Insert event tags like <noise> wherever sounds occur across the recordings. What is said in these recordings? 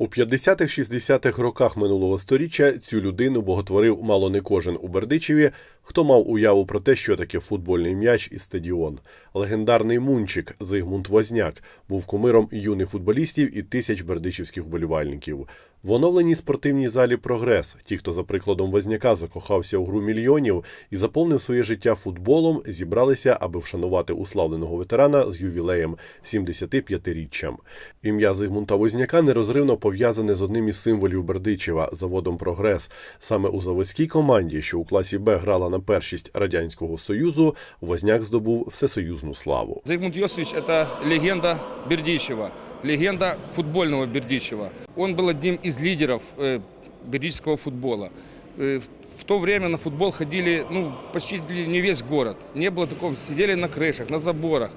У 50-60-х роках минулого сторіччя цю людину боготворив мало не кожен у Бердичеві, хто мав уяву про те, що таке футбольний м'яч і стадіон. Легендарний мунчик Зигмунд Возняк був кумиром юних футболістів і тисяч бердичівських вболівальників. В оновленій спортивній залі Прогрес ті, хто за прикладом Возняка закохався у гру мільйонів і заповнив своє життя футболом, зібралися, аби вшанувати уславленого ветерана з ювілеєм 75-річчям. Ім'я Зигмунта Возняка нерозривно пов'язане з одним із символів Бердичева заводом Прогрес. Саме у заводській команді, що у класі Б грала на першість радянського союзу, Возняк здобув всесоюзну славу. Зигмунд Йосифович – это легенда Бердичева, легенда футбольного Бердичева. Он был одним из лидеров э, бердичевского футбола. Э, в- то время на футбол ходили ну, почти не весь город. Не было такого, сидели на крышах, на заборах.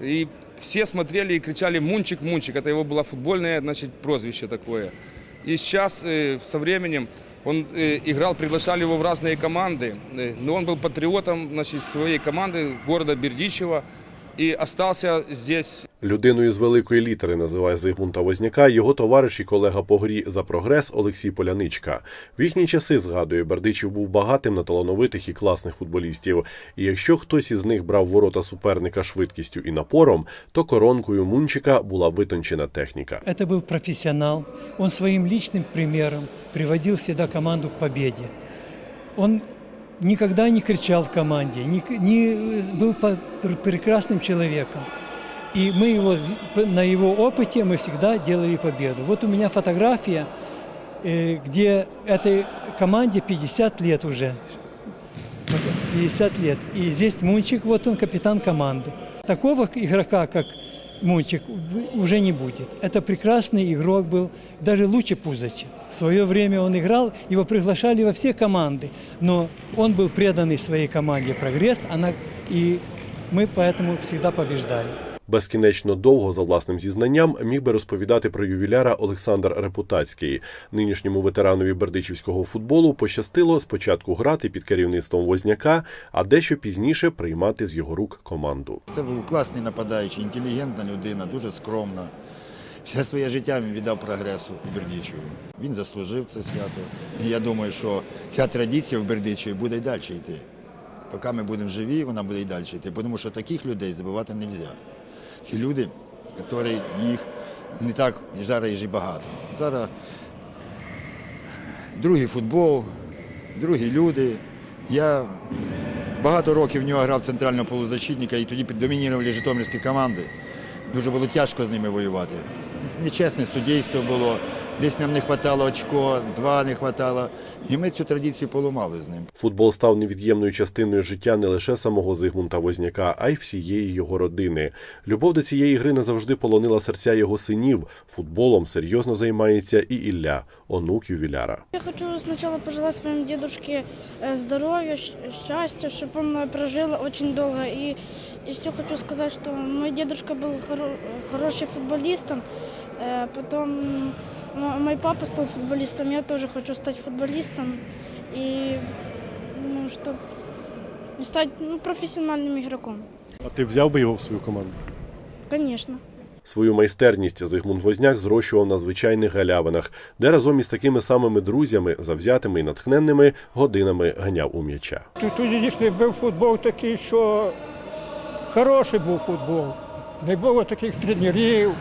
И все смотрели и кричали «Мунчик, Мунчик». Это его было футбольное значит, прозвище такое. И сейчас э, со временем он играл, приглашали его в разные команды, но он был патриотом значит, своей команды города Бердичева и остался здесь Людиною з великої літери називає Зигмунта Возняка його товариш і колега по грі за прогрес Олексій Поляничка. В їхні часи згадує, Бердичів був багатим на талановитих і класних футболістів. І якщо хтось із них брав ворота суперника швидкістю і напором, то коронкою Мунчика була витончена техніка. Это был профессионал. Он своим личным примером приводил всегда команду к победе. Он никогда не кричал в команде, не, не был по- пр- прекрасным человеком. И мы его, в- на его опыте мы всегда делали победу. Вот у меня фотография, э, где этой команде 50 лет уже. Вот 50 лет. И здесь Мунчик, вот он капитан команды. Такого игрока, как Мунчик, в- уже не будет. Это прекрасный игрок был, даже лучше Пузача. В свое время он играл, его приглашали во все команды, но он был преданный своей команде «Прогресс», она, и мы поэтому всегда побеждали. Безкінечно довго, за власним зізнанням, міг би розповідати про ювіляра Олександр Репутацький. Нинішньому ветеранові бердичівського футболу пощастило спочатку грати під керівництвом Возняка, а дещо пізніше приймати з його рук команду. Це був класний нападаючий, інтелігентна людина, дуже скромна. Все своє життя він віддав прогресу і Бердичеву. Він заслужив це свято. І я думаю, що ця традиція в Бердичеві буде й далі йти. Поки ми будемо живі, вона буде й далі йти. Тому що таких людей забувати не можна. Ці люди, які їх не так зараз і багато. Зараз другий футбол, другі люди. Я Багато років в нього грав центрального полузащитника і тоді домінірували житомирські команди. Дуже було тяжко з ними воювати. Нечесне суддівство було, десь нам не вистачало очко, два не вистачало. І ми цю традицію поламали з ним. Футбол став невід'ємною частиною життя не лише самого Зигмунта Возняка, а й всієї його родини. Любов до цієї гри назавжди полонила серця його синів. Футболом серйозно займається і Ілля, онук ювіляра. Я хочу сначала пожелать своему дедушке э, здоровья, щ- счастья, чтобы он э, прожил очень долго. И еще хочу сказать, что мой дедушка был хоро- хороший футболистом. Э, Потом мой папа стал футболистом, я тоже хочу стать футболистом. И ну, чтобы стать ну, профессиональным игроком. А ти взяв би його в свою команду? Конечно. Свою майстерність Зигмунд Возняк зрощував на звичайних галявинах, де разом із такими самими друзями, завзятими і натхненними, годинами ганяв у м'яча. Тут тоді дійсно був футбол такий, що хороший був футбол. Не було таких тренерів.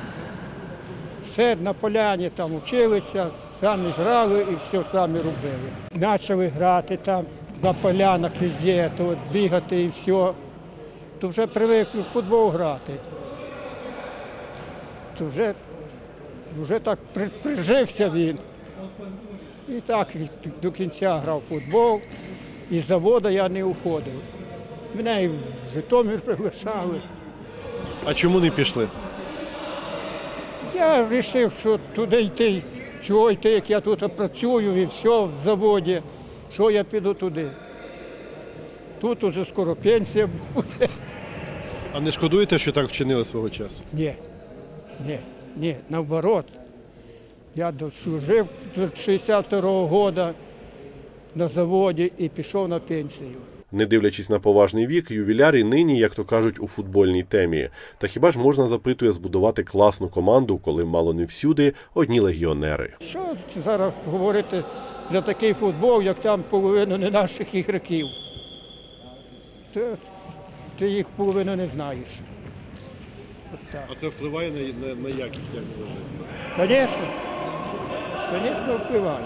Все на поляні там вчилися, самі грали і все самі робили. Почали грати там на полянах везде, то от бігати і все. То вже привикли в футбол грати. То вже, вже так при- прижився він. І так до кінця грав футбол. Із заводу я не уходив. Мене і в Житомир <laughs> приглашали. А чому не пішли? Я вирішив, що туди йти, чого йти, як я тут працюю і все в заводі, що я піду туди. Тут уже скоро пенсія буде. А не шкодуєте, що так вчинили свого часу? Ні, ні, ні, наоборот. Я дослужив до 62-го року на заводі і пішов на пенсію. Не дивлячись на поважний вік, ювіляр і нині, як то кажуть, у футбольній темі. Та хіба ж можна запитує збудувати класну команду, коли мало не всюди одні легіонери? Що зараз говорити за такий футбол, як там половину не наших ігроків? Ти, ти їх половину не знаєш. Так. А це впливає на, на, на якість, як вважаєте? Звісно, звісно, впливає.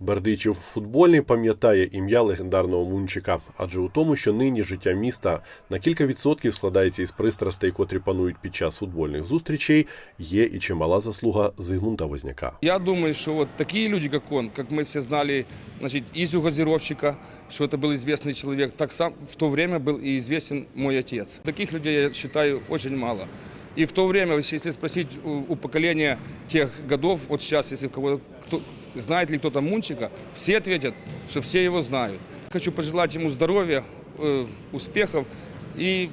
Бердичів футбольний пам'ятає ім'я легендарного Мунчика, адже у тому, що нині життя міста на кілька відсотків складається із пристрастей, котрі панують під час футбольних зустрічей, є і чимала заслуга Зигмунта Возняка. Я думаю, что вот такие люди, как он, как мы все знали, значит, Изю газировщика, что это был известный человек, так сам в то время был и известен мой отец. Таких людей, я считаю, очень мало. И в то время, если если спросить у, у поколения тех годов, вот сейчас, если кого кто, знает ли кто-то Мунчика, все ответят, что все его знают. Хочу пожелать ему здоровья, э, успехов и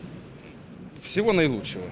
всего наилучшего.